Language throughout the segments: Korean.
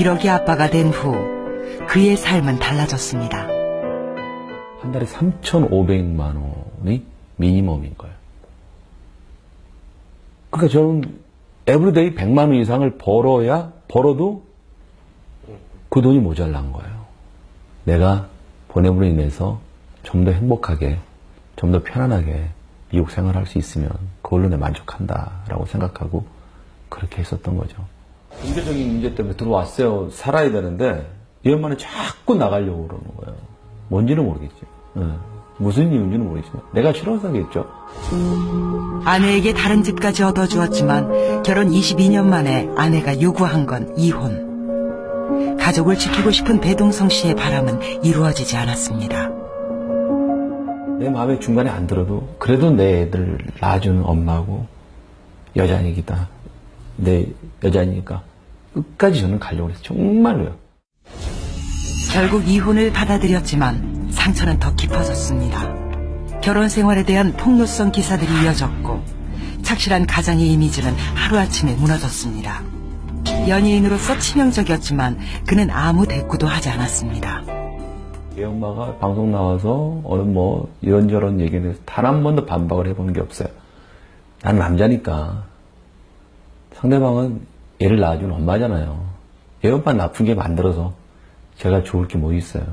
기러기 아빠가 된 후 그의 삶은 달라졌습니다. 한 달에 3,500만 원이 미니멈인 거예요. 그러니까 저는 에브리데이 100만 원 이상을 벌어야 벌어도 그 돈이 모자란 거예요. 내가 보냄으로 인해서 좀 더 행복하게, 좀 더 편안하게 미국 생활할 수 있으면 그걸로 내 만족한다라고 생각하고 그렇게 했었던 거죠. 경제적인 문제 때문에 들어왔어요. 살아야 되는데 이 엄마는 자꾸 나가려고 그러는 거예요. 뭔지는 모르겠죠. 예. 무슨 이유인지는 모르겠지만 내가 싫어서겠죠. 아내에게 다른 집까지 얻어주었지만 결혼 22년 만에 아내가 요구한 건 이혼. 가족을 지키고 싶은 배동성 씨의 바람은 이루어지지 않았습니다. 내 마음에 중간에 안 들어도 그래도 내 애들 낳아주는 엄마고 여자니기다. 내 여자니까 끝까지 저는 가려고 했어요. 정말로요. 결국 이혼을 받아들였지만 상처는 더 깊어졌습니다. 결혼 생활에 대한 폭로성 기사들이 이어졌고 착실한 가장의 이미지는 하루아침에 무너졌습니다. 연예인으로서 치명적이었지만 그는 아무 대꾸도 하지 않았습니다. 얘 엄마가 방송 나와서 어느 뭐 이런저런 얘기에 대해서 단 한 번도 반박을 해본 게 없어요. 난 남자니까 상대방은 애를 낳아준 엄마잖아요. 얘 엄마 나쁘게 만들어서 제가 좋을 게 뭐 있어요.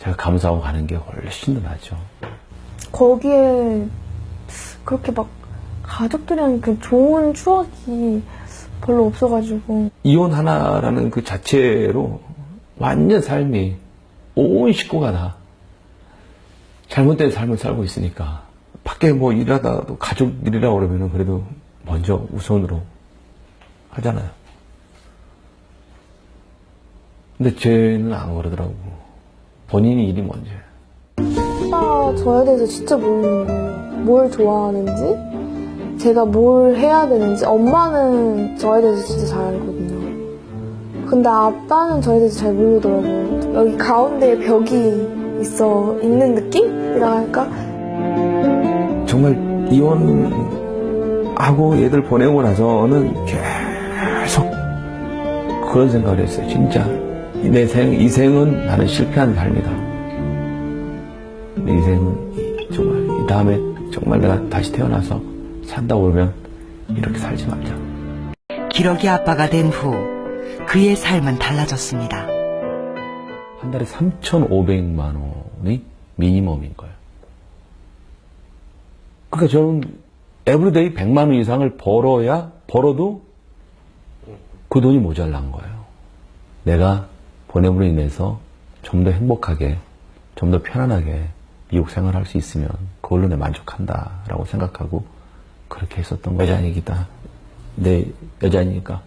제가 감사하고 가는 게 훨씬 더 낫죠. 거기에 그렇게 막 가족들이랑 그 좋은 추억이 별로 없어가지고 이혼 하나라는 그 자체로 완전 삶이 온 식구가 다 잘못된 삶을 살고 있으니까 밖에 뭐 일하다도 가족 일이라고 그러면은 그래도 먼저 우선으로 하잖아요. 근데 쟤는 안 그러더라고. 본인이 일이 먼저예요. 오빠 저에 대해서 진짜 모르는 거예요. 뭘 좋아하는지 제가 뭘 해야 되는지 엄마는 저에 대해서 진짜 잘 알거든요. 근데 아빠는 저에 대해서 잘 모르더라고요. 여기 가운데에 벽이 있어 있는 느낌이라 할까? 정말 이혼 하고 얘들 보내고 나서는 계속 그런 생각을 했어요. 진짜 내 생, 이 생은 나는 실패한 삶이다. 내 인생은 이- 정말 이 다음에 정말 내가 다시 태어나서 산다고 그러면 이렇게 살지 말자. 기러기 아빠가 된 후 그의 삶은 달라졌습니다. 한 달에 3,500만 원이 미니멈인 거예요. 그러니까 저는 에브리데이 100만 원 이상을 벌어야 벌어도 그 돈이 모자란 거예요. 내가 보냄으로 인해서 좀 더 행복하게, 좀 더 편안하게 미국 생활할 수 있으면 그걸로 내 만족한다라고 생각하고 그렇게 했었던 거예요. 여자니기다. 내 여자니까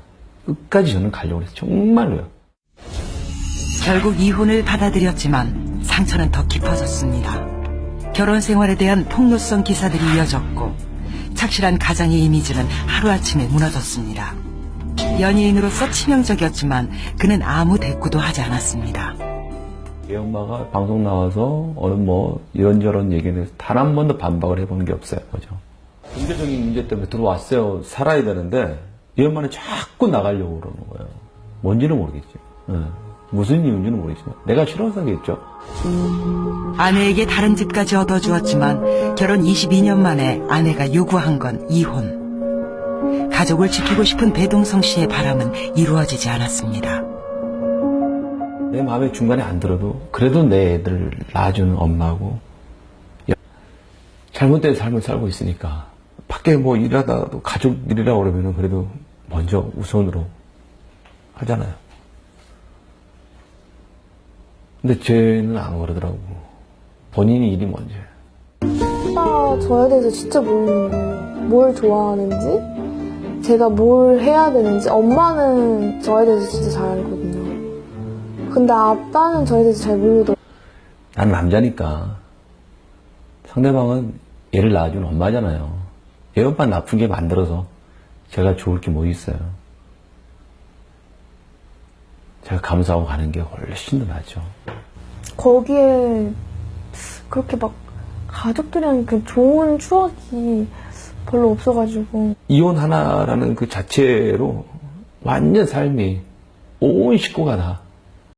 끝까지 저는 가려고 했어요. 정말로요. 결국 이혼을 받아들였지만 상처는 더 깊어졌습니다. 결혼 생활에 대한 폭로성 기사들이 이어졌고 착실한 가장의 이미지는 하루아침에 무너졌습니다. 연예인으로서 치명적이었지만 그는 아무 대꾸도 하지 않았습니다. 얘 엄마가 방송 나와서 어느 뭐 이런저런 대해서 단한 번도 반박을 해본 게 없어요. 그죠? 경제적인 문제 때문에 들어왔어요. 살아야 되는데 이 엄마는 자꾸 나가려고 그러는 거예요. 뭔지는 모르겠죠. 예. 무슨 이유인지는 모르겠지만 내가 싫어서겠죠. 아내에게 다른 집까지 얻어주었지만 결혼 22년 만에 아내가 요구한 건 이혼. 가족을 지키고 싶은 배동성 씨의 바람은 이루어지지 않았습니다. 내 마음에 중간에 안 들어도 그래도 내 애들 낳아주는 엄마고 여- 잘못된 삶을 살고 있으니까 밖에 뭐 일하다도 가족 일이라고 그러면은 그래도 먼저 우선으로 하잖아요. 근데 쟤는 안 그러더라고. 본인이 일이 먼저예요. 오빠 저에 대해서 진짜 모르는 거예요. 뭘 좋아하는지 제가 뭘 해야 되는지 엄마는 저에 대해서 진짜 잘 알거든요. 근데 아빠는 저에 대해서 잘 모르더라고요. 난 남자니까 상대방은 얘를 낳아준 엄마잖아요. 얘 엄마 나쁘게 만들어서 제가 좋을 게 뭐 있어요. 제가 감사하고 가는 게 훨씬 더 낫죠. 거기에 그렇게 막 가족들이랑 그 좋은 추억이 별로 없어가지고 이혼 하나라는 그 자체로 완전 삶이 온 식구가 다